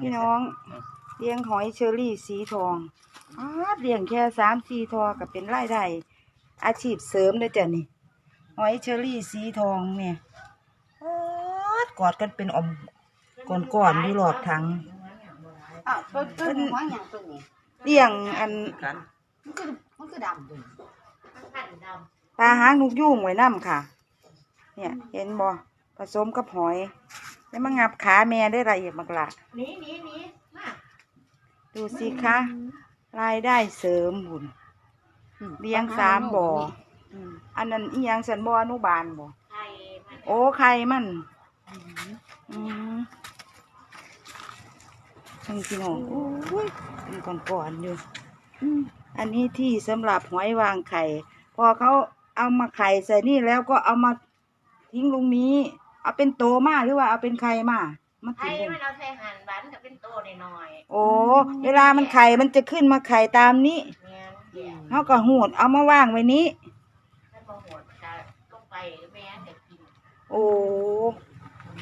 พี่น้องเลี้ยงหอยเชอรี่สีทองอาดเลี้ยงแค่สามสี่ทอก็เป็นรายได้อาชีพเสริมเลยจ้ะนี่ หอยเชอรี่สีทองเนี่ยอาดกอดกันเป็นอมก่อนๆอยู่รอบถังอ้าวต้นต้นหัวอย่างต้นนี้เลี้ยงอันกันมันคือมันคือดำด้วยปลาหางนกยุ่งไว้น้ำค่ะ เนี่ยเห็นบ่ผสมกับหอย แล้วมางับขาแม่ได้ละเอียดมากละนี่นี่นี่มาดูสิคะรายได้เสริมบุญเลี้ยงสามบ่ออืมอันนั้นอีหยังสันบ่อนุบาลบ่ไข่มันโอ้ไข่มันอืมทั้งพี่น้องโอ้ยเป็นก่อนๆอยู่อืมอันนี้ที่สำหรับหอยวางไข่ พอเขาเอามาไข่ใส่นี่แล้วก็เอามาทิ้งลงนี้ เอาเป็นโตมาหรือว่าเอาเป็นไข่มามาไข่ทิ้งลงมันเอาใส่หั่นหวานกับเป็นโตหน่อยโอ้เวลามันไข่มันจะขึ้นมาไข่ตามนี้ๆเนี่ยเดี๋ยวเขาก็หูดเอามาวางไว้นี้ ถ้ามาโหดจะลงไปแม่จะกินโอ้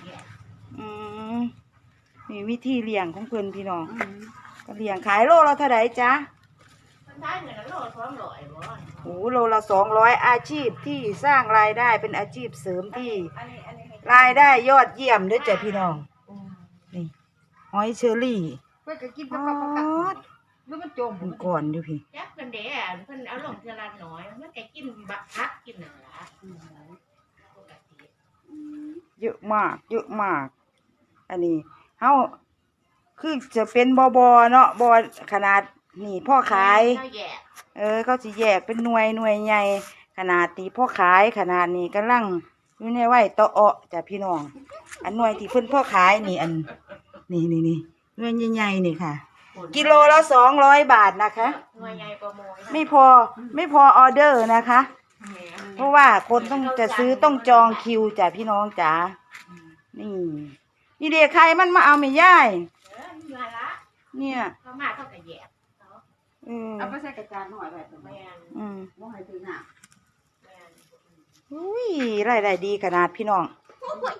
เนี่ยอืมมีวิธีเลี้ยงของเพิ่นพี่น้องอืมก็เลี้ยงขายโลละเท่าไหร่จ๊ะมันได้เงินละโลสองร้อยบ่โอ้โลละสองร้อยอาชีพที่สร้างรายได้เป็นอาชีพเสริมที่ อันนี้อันนี้ให้ รายได้ยอดเยี่ยมเด้วยจ้ะพี่น้องอืมนี่หอยเชอรี่เพื่อจะกินอ๋กับอกับกับแล้วมันจมเป็นก่อนอยู่พี่จักเป็นเด้อเพิ่นเอาลงเทื่อละน้อยมันก็กินบักพักกินนั่นล่ะปกติเยอะมาก เยอะมาก อันนี้เฮาคือจะเป็นบอบอเนาะบอขนาดนี่พ่อขายเอแยกเออเขาสิแยกเป็นหน่วยหน่วยใหญ่ขนาดที่พ่อขายขนาดนี้กำลัง อยู่ในไว้ตอเอะจ้ะพี่น้อง อันหน่วยที่เพิ่นพ่อขายนี่อัน นี่นี่นี่หน่วยใหญ่ๆนี่ค่ะ กิโลละสองร้อยบาทนะคะ หน่วยใหญ่ประโมยไม่พอไม่พอออเดอร์นะคะ เพราะว่าคนต้องจะซื้อต้องจองคิวจ้ะพี่น้องจ๋านี่นี่เด็กใครมันมาเอาไม่ย่ายเออมีมาละเนี่ยเขามาเขาก็แยกเขาเออเอาไปใส่กระจานหน่อยแบบแม่นอืมบ่ให้ถึงหน้าแม่น อุ้ยรายได้ดีขนาดพี่น้อง